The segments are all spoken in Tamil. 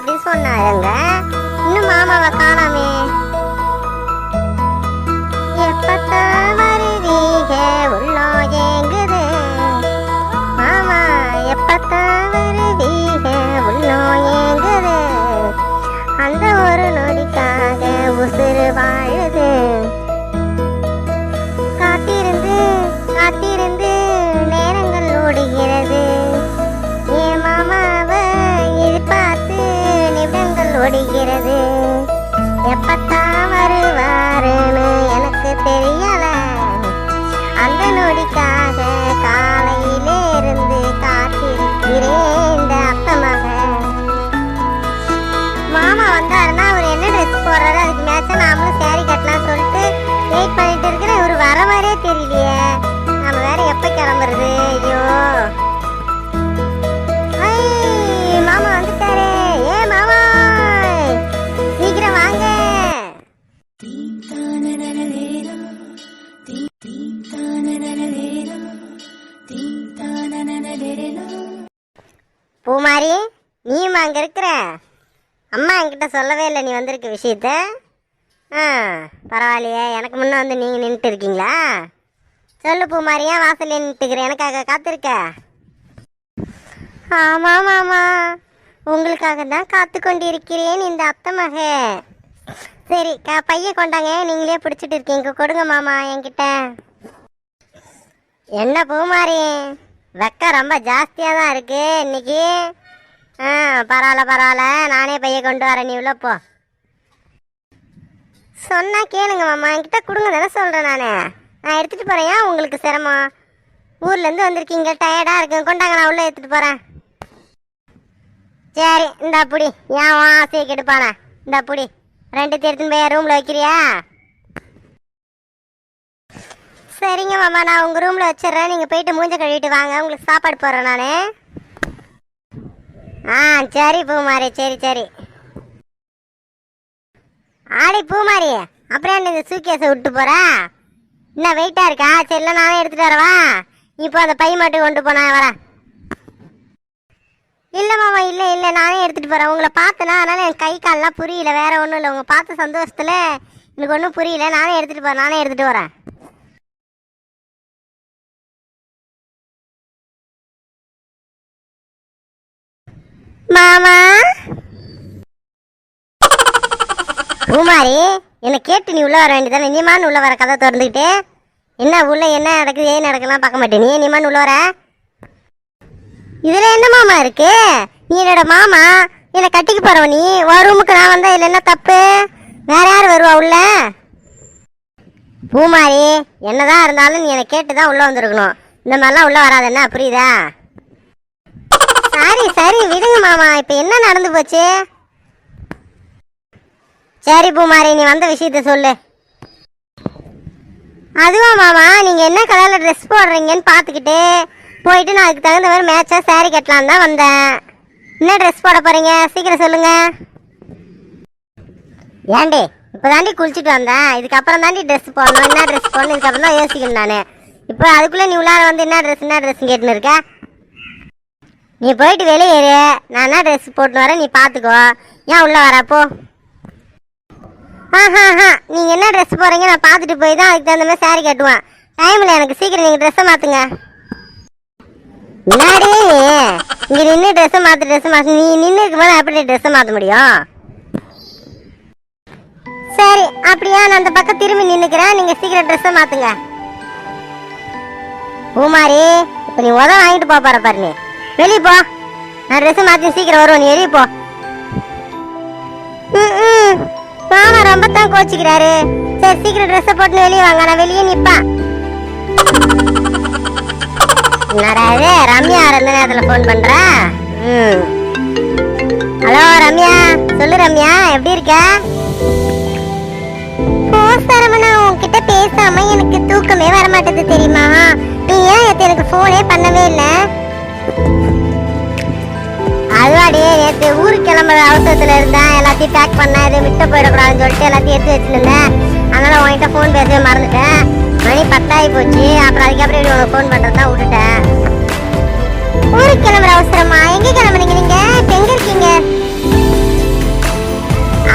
அப்படின்னு சொன்னாருங்க. இன்னும் மாமாவை காணாமே. எப்பத்தான் வருவீங்க உள்ளோ ஏங்குது? மாமா எப்பத்தான் வருவீங்க உள்ளோ ஏங்குது? அந்த りた நீயும் அங்கே இருக்கிற? அம்மா என்கிட்ட சொல்லவே இல்லை நீ வந்திருக்க விஷயத்த. ஆ பரவாயில்லையே. எனக்கு முன்னே வந்து நீங்கள் நின்றுட்டு இருக்கீங்களா? சொல்லு பூமாரி ஏன் வாசல்ல நின்றுட்டுக்கிறேன் எனக்காக காத்திருக்க? ஆமாம் மாமா. உங்களுக்காக தான் காத்து கொண்டிருக்கிறேன் இந்த அத்தை மக. சரி க பைய கொண்டாங்க. நீங்களே பிடிச்சிட்டு இருக்கீங்க. கொடுங்க மாமா என்கிட்ட. என்ன பூமாரி? வெக்கம் ரொம்ப ஜாஸ்தியாக தான் இருக்கு. இன்னைக்கு ஆ பரவாயில்ல பரவாயில்ல. நானே பைய கொண்டு வரேன். நீ உள்ள போ. சொன்னா கேளுங்க மாமா. என்கிட்ட கொடுங்க தானே சொல்கிறேன் நான். நான் எடுத்துகிட்டு போகிறேன் உங்களுக்கு சிரமம்? ஊர்லேருந்து வந்திருக்கீங்க. டயர்டாக இருக்கு. கொண்டாங்க நான் உள்ளே எடுத்துகிட்டு போகிறேன் சரி இந்த புடி. ஏன் வா ஆசையை கெடுப்பானே? இந்த புடி. ரெண்டு எடுத்துன்னு போய் ரூமில் வைக்கிறியா? சரிங்க மாமா. நான் உங்கள் ரூமில் வச்சிடுறேன். நீங்கள் போயிட்டு மூஞ்ச கழுவிட்டு வாங்க. உங்களுக்கு சாப்பாடு போடுறேன் நான். ஆ சரி பூமாரி சரி சரி. ஆடி பூமாரி அப்புறம் என்ன இந்த சூக்கேஸை விட்டு போற? என்ன வெயிட்டா இருக்கா? சரி இல்லை நானே எடுத்துட்டு வரவா? இப்போ அந்த பை மட்டும் கொண்டு போனா வரேன் இல்லை மாமா இல்லை இல்லை நானே எடுத்துட்டு போறேன். உங்களை பார்த்தனா அதனால என் கை கால்லாம் புரியல. வேற ஒன்றும் இல்லை. உங்க பார்த்த சந்தோஷத்துல எனக்கு ஒன்றும் புரியல. நானே எடுத்துட்டு போறேன் நானே எடுத்துட்டு வரேன். மாமா? பூமாரி என்னை கேட்டு நீ உள்ள வர வேண்டியதானே நீமான்னு உள்ள வர கதை திறந்துக்கிட்டு. என்ன உள்ள என்ன நடக்குது ஏன் நடக்கலாம் பார்க்க மாட்டேன். நீ நீமான்னு உள்ள வர? இதில் என்ன மாமா இருக்கு? நீ என்னோட மாமா? என்னை கட்டிக்கு போகிறவ நீ? உன் ரூமுக்கு நான் வந்தா இதில் என்ன தப்பு? வேற யார் வருவா உள்ள? பூமாரி என்னதான் இருந்தாலும் நீ என்னை கேட்டு தான் உள்ளே வந்திருக்கணும். இந்த மாதிரிலாம் உள்ளே வராது என்ன? புரியுதா? சாரி சரி விடுங்க மாமா. இப்போ என்ன நடந்து போச்சு? சரி பூமாரி நீ வந்த விஷயத்த சொல்லு. அதுவா மாமா நீங்கள் என்ன கலரில் ட்ரெஸ் போடுறீங்கன்னு பார்த்துக்கிட்டு போயிட்டு நான் அதுக்கு தகுந்த மாதிரி மேட்சாக சாரீ கட்டலாம் தான் வந்தேன். என்ன ட்ரெஸ் போட போகிறீங்க சீக்கிரம் சொல்லுங்கள் ஏண்டே இப்போ தாண்டி குளிச்சுட்டு வந்தேன். இதுக்கப்புறம் தாண்டி ட்ரெஸ் போடணும். என்ன ட்ரெஸ் போடணும்? இதுக்கப்புறம் தான் யோசிக்கணும் நான். இப்போ அதுக்குள்ளே நீ உள்ளார வந்து என்ன ட்ரெஸ் என்ன ட்ரெஸ் கேட்டுன்னு இருக்க? நீ போயிட்டு வெளியே இரு. நான் என்ன ட்ரெஸ் போட்டு வரேன் நீ பார்த்துக்கோ ஏன் உள்ளே வரப்போ ஆஹா நீங்கள் என்ன ட்ரெஸ் போகிறீங்க நான் பார்த்துட்டு போய் தான் அதுக்கு தகுந்த மாதிரி saree கட்டுவேன். டைமில் எனக்கு. சீக்கிரம் நீங்கள் ட்ரெஸ்ஸை மாற்றுங்க முன்னாடி இங்கே நின்று ட்ரெஸ்ஸை மாற்று ட்ரெஸ்ஸை மாற்று நீ நின்று இருக்கும்போது எப்படி ட்ரெஸ்ஸை மாற்ற முடியும்? சரி அப்படியா. நான் அந்த பக்கம் திரும்பி நின்றுக்கிறேன் நீங்கள் சீக்கிரம் ட்ரெஸ்ஸை மாற்றுங்க பூமாரி இப்போ நீ உதவ வாங்கிட்டு போக போற பாரு நீ. வெளியே போ நான் ட்ரெஸ் மாற்றி சீக்கிரம் வருவோம் நீ வெளியே போ மாமா ரொம்ப தான் கோச்சிக்கிறாரு. சரி சீக்கிரம் ட்ரெஸ்ஸை போட்டு வெளியே வாங்க நான் வெளியே நிப்பான். என்னடா இது? ரம்யா ரெண்டு நேரத்துல ஃபோன் பண்ற? ம். ஹலோ ரம்யா. சொல்லு ரம்யா. எப்படி இருக்க? உன்கிட்ட பேசாம எனக்கு தூக்கமே வர மாட்டேது தெரியுமா? நீ ஏன் எனக்கு ஃபோனே பண்ணவே இல்லை? அதுவாடி நேற்று ஊருக்கு கிளம்புற அவசரத்தில் இருந்தேன் எல்லாத்தையும் பேக் பண்ணேன் எதுவும் விட்டு போயிடக்கூடாதுன்னு சொல்லிட்டு எல்லாத்தையும் எடுத்து வச்சுருந்தேன். அதனால் உங்ககிட்ட ஃபோன் பேசவே மறந்துட்டேன். மணி பத்தாகி போச்சு. அப்புறம் அதுக்கப்புறம் உனக்கு ஃபோன் பண்ணுறது தான் விட்டுட்டேன். ஊருக்கு கிளம்புற அவசரமா? எங்கே கிளம்புறீங்க நீங்கள் இப்போ எங்கே இருக்கீங்க?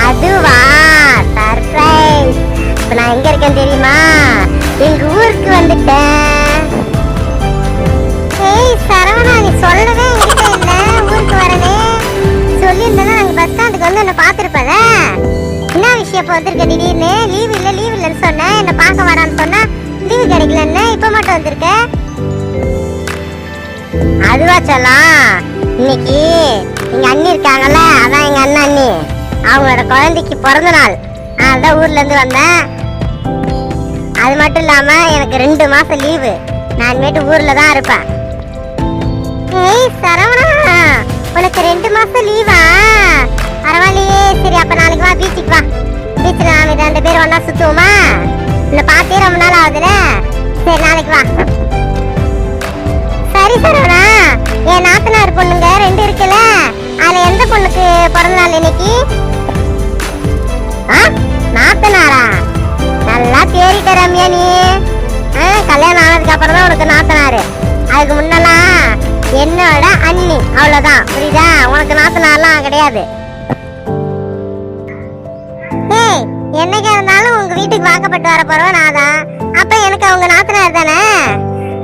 அதுவா? சர்ப்ரைஸ் இப்போ நான் எங்கே இருக்கேன் தெரியுமா? எங்கள் ஊருக்கு வந்துட்டேன். வந்து என்ன பார்த்துருப்பல என்ன விஷயம் இப்போ வந்திருக்க திடீர்னு? லீவ் இல்ல லீவ் இல்லைன்னு சொன்னேன். என்ன பார்க்க வரான்னு சொன்னா லீவு கிடைக்கலன்னு இப்போ மட்டும் வந்திருக்க? அதுவா சொல்லலாம் இன்னைக்கு எங்க அண்ணி இருக்காங்கல்ல அதான் எங்க அண்ணன் அண்ணி. அவங்களோட குழந்தைக்கு பிறந்த நாள். அதான் ஊர்ல இருந்து வந்தேன். அது மட்டும் இல்லாம எனக்கு ரெண்டு மாசம் லீவு நான் இனிமேட்டு ஊர்ல தான் இருப்பேன். ஏய் சரவணா உனக்கு ரெண்டு மாசம் லீவா பரவாயில்லையே. சரி அப்ப நாளைக்கு வா பீச்சுக்கு வா. பீச்சில் நாம ரெண்டு பேரும் ஒண்ணா சுத்துவோமா? உன்னை பார்த்தே ரொம்ப நாள் ஆகுதுல சரி நாளைக்கு வா. சரி சரவணா. என் நாத்தனார் பொண்ணுங்க ரெண்டு இருக்குல்ல? அதுல எந்த பொண்ணுக்கு பிறந்த நாள் இன்னைக்கு? ஆ? நாத்தனாரா? நல்லா தேறிட்ட ரம்யா நீ. கல்யாணம் ஆனதுக்கு அப்புறம் தான் உனக்கு நாத்தனாரு. அதுக்கு முன்னெல்லாம் என்னோட அண்ணி. அவ்வளவுதான். புரியுதா? உனக்கு நாத்தனார்லாம் கிடையாது. வீட்டுக்கு வாக்கப்பட்டு வர போறவன் நான் தான். அப்ப எனக்கு அவங்க நாத்தனார் தானே?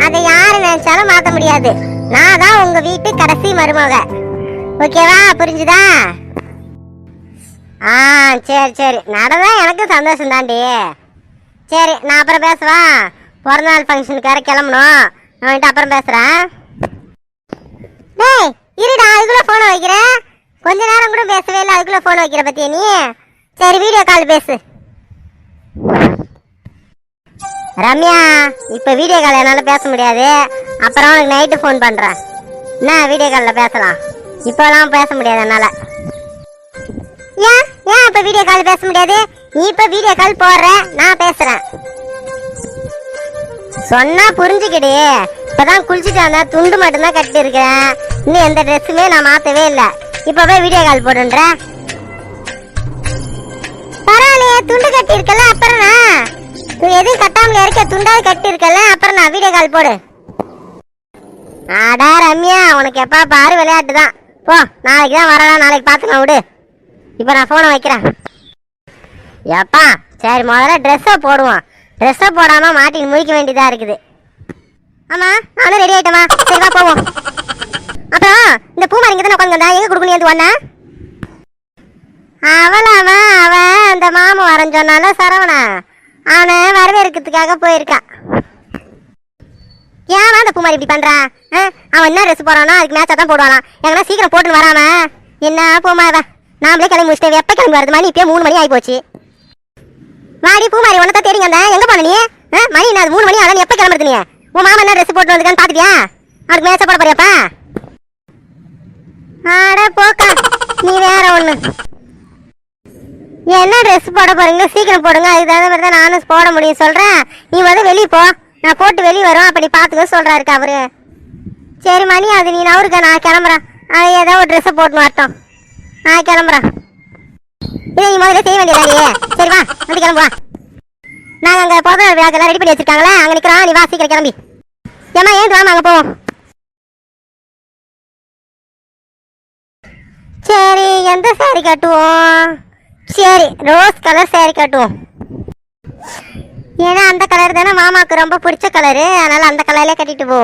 அதை யாரு நினைச்சாலும் மாத்த முடியாது. நான் தான் உங்க வீட்டு கடைசி மருமக. ஓகேவா புரிஞ்சுதா? ஆ சரி சரி. நடந்தா எனக்கு சந்தோஷம் தாண்டி. சரி நான் அப்புறம் பேசுவா? பிறந்தநாள் ஃபங்க்ஷனுக்கு வேற கிளம்பணும். நான் வந்துட்டு அப்புறம் பேசுறேன். டேய் இருடா அதுக்குள்ள ஃபோனை வைக்கிறேன் கொஞ்ச நேரம் கூட பேசவே இல்லை அதுக்குள்ள ஃபோன் வைக்கிற பத்தியா நீ? சரி வீடியோ கால் பேசு. ரம்யா இப்ப வீடியோ கால் என்னால பேச முடியாது. அப்புறம் உனக்கு நைட்டு ஃபோன் பண்றேன். என்ன வீடியோ காலில் பேசலாம்? இப்போலாம் பேச முடியாது என்னால. ஏன்? ஏன் இப்ப வீடியோ கால் பேச முடியாது? நீ இப்ப வீடியோ கால் போடுற நான் பேசுறேன். சொன்னா புரிஞ்சுக்கிடு. இப்பதான் குளிச்சுட்டு வந்த துண்டு மட்டும்தான் கட்டியிருக்கேன். இன்னும் எந்த ட்ரெஸ்ஸுமே நான் மாத்தவே இல்லை. இப்பவே வீடியோ கால் போடுன்ற பரவாயில்லையே துண்டு கட்டி இருக்கல அப்புறம்? நான் நீ எதுவும் கட்டாமல இருக்க துண்டாவது கட்டி இருக்கல அப்புறம் நான் வீடியோ கால் போடு. ஆடா ரம்யா உனக்கு எப்பா பாரு விளையாட்டு தான் போ நாளைக்கு தான் வரலாம் நாளைக்கு பார்த்துக்கலாம் விடு. இப்போ நான் ஃபோனை வைக்கிறேன். எப்பா சரி முதல்ல ட்ரெஸ்ஸை போடுவோம். ட்ரெஸ்ஸை போடாமல் மாட்டின்னு முழிக்க வேண்டியதாக இருக்குது. ஆமாம் நானும் ரெடி ஆகிட்டேமா சரிவா போவோம். அப்புறம் இந்த பூமாரிங்க தானே உட்காந்து எங்கே கொடுக்கணும் எது ஒன்றா அவளாம அவன் அந்த மாமன் வரேன்னு சொன்னால சரவணா. அவனை வரவேற்கிறதுக்காக போயிருக்கான் ஏன் அந்த பூமாரி இப்படி பண்ணுறான் ஆ? அவன் என்ன ட்ரெஸ் போறானோ அதுக்கு மேட்சா தான் போடுவானா எங்கன்னா சீக்கிரம் போட்டுன்னு வராம? என்ன பூமாரி நாமளே கிளம்பி முடிச்சிட்டேன் எப்ப கிளம்பி வருது மணி இப்பயே மூணு மணி ஆகி போச்சு மாடி பூமாரி உனத்தான் தெரியுங்க அந்த எங்க போன நீ? ஆ? மணி என்ன அது மூணு மணி ஆகல எப்போ எப்ப கிளம்புறது நீ? உன் மாமா என்ன ட்ரெஸ் போட்டு வந்துருக்கான்னு பாத்துட்டியா? அவனுக்கு மேட்சா போட போறியாப்பா? ஆட போக்கா நீ வேற ஒண்ணு. என்ன ட்ரெஸ் போட போறீங்க? சீக்கிரம் போடுங்க. அதுக்கு தகுந்த மாதிரி தான் நானும் போட முடியும். சொல்றேன். நீ வந்து வெளியே போ. நான் போட்டு வெளியே வரும் அப்படி பார்த்துக்க சொல்றாரு அவரு. சரி மணி அது. நீ நவருக்க நான் கிளம்புறேன். ஏதோ ஒரு ட்ரெஸ்ஸை போட்டு வரட்டும். நான் கிளம்புறேன். இதை நீ முதல்ல செய்ய வேண்டியதாடியே சரி வா. வந்து கிளம்பு வா. நாங்கள் அங்கே பிறந்த நாள் விழாக்கெல்லாம் ரெடி பண்ணி வச்சிருக்காங்களே அங்கே நிற்கிறோம் நீ வா சீக்கிரம் கிளம்பி. ஏமா ஏன் வாமா அங்கே போவோம் சரி எந்த சாரி கட்டுவோம்? சரி ரோஸ் கலர் சேரீ கட்டுவோம். ஏன்னா அந்த கலர் தானே மாமாவுக்கு ரொம்ப பிடிச்ச கலரு அதனால அந்த கலர்லேயே கட்டிட்டு போ.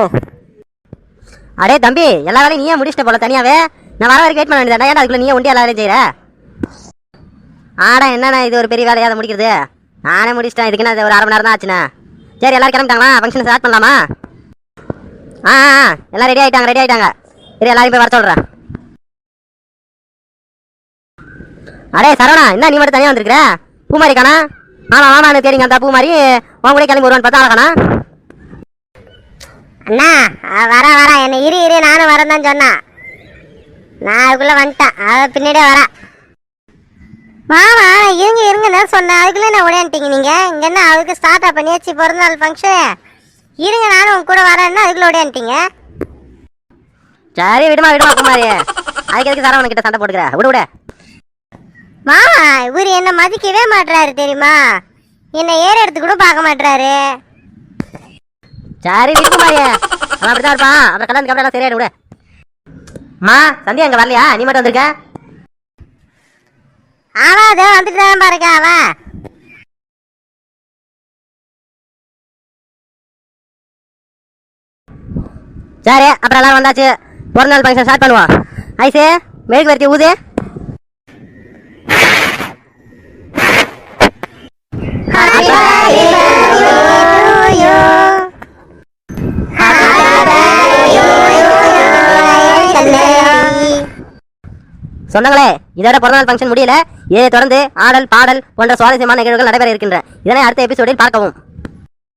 அடே தம்பி எல்லா வேலையும் நீயே முடிச்சிட்ட போல தனியாவே. நான் வர வரைக்கும் வெயிட் பண்ண வேண்டியதா ஏன்டா அதுக்குள்ள நீயே ஒண்டி எல்லா வேலையும் செய்யற ஆடா என்னண்ணா இது ஒரு பெரிய வேலையாக முடிக்கிறது? நானே முடிச்சிட்டேன். இதுக்கு என்ன ஒரு அரை மணி நேரம் தான் ஆச்சுண்ணா சரி எல்லாரும் கிளம்பிட்டாங்களா? ஃபங்க்ஷன் ஸ்டார்ட் பண்ணலாமா? ஆ ஆ, ஆ, எல்லாம் ரெடி ஆகிட்டாங்க ரெடி ஆகிட்டாங்க சரி எல்லாரையும் போய் வர சொல்கிறேன் அடே சரவணா என்ன நீ மட்டும் தனியாக வந்திருக்கிற? பூமாரி காணா? ஆமா ஆமான்னு தேடிங்க அந்த பூமாரி உன் கூட கிளம்பி வருவான்னு பார்த்தா ஆளா காணா அண்ணா வர வர. என்ன இரு இரு. நானும் வரேன் தான் சொன்னான் நான் அதுக்குள்ள வந்துட்டேன். அவ பின்னாடியே வரா. மாமா இருங்க இருங்க தான் சொன்னேன் அதுக்குள்ள என்ன உடையான்ட்டீங்க நீங்க? இங்க என்ன அதுக்கு ஸ்டார்ட் பண்ணியாச்சு பிறந்த நாள் ஃபங்க்ஷன் இருங்க நானும் உங்க கூட வரேன்னா அதுக்குள்ள உடையான்ட்டீங்க சரி விடுமா விடுமா பூமாரி அதுக்கு எதுக்கு சரவணன் கிட்ட சண்டை போட்டுக்கிற? விடு விடு. மாமா இவர் என்னை மதிக்கவே மாட்டுறாரு தெரியுமா? என்னை ஏற எடுத்து கூட பார்க்க மாட்டுறாரு சரி விட்டு மாறிய அவன் அப்படிதான் இருப்பான். அப்புறம் கல்யாணம் கப்பலாம் சரியாயிடும் விட மா சந்தியா அங்கே வரலையா? நீ மட்டும் வந்திருக்க? ஆவா அதோ வந்துட்டு தான் பாருங்க அவன். சரி அப்புறம் எல்லாரும் வந்தாச்சு. ஒரு நாள் ஃபங்க்ஷன் ஸ்டார்ட் பண்ணுவோம். ஐசே மெழுகு வரத்தி ஊது. சொன்னங்களே இதோட பிறந்தநாள் ஃபங்க்ஷன் முடியல. இதை தொடர்ந்து ஆடல் பாடல் போன்ற சுவாரஸ்யமான நிகழ்வுகள் நடைபெற இருக்கின்றன. இதனை அடுத்த எபிசோடில் பார்க்கவும்.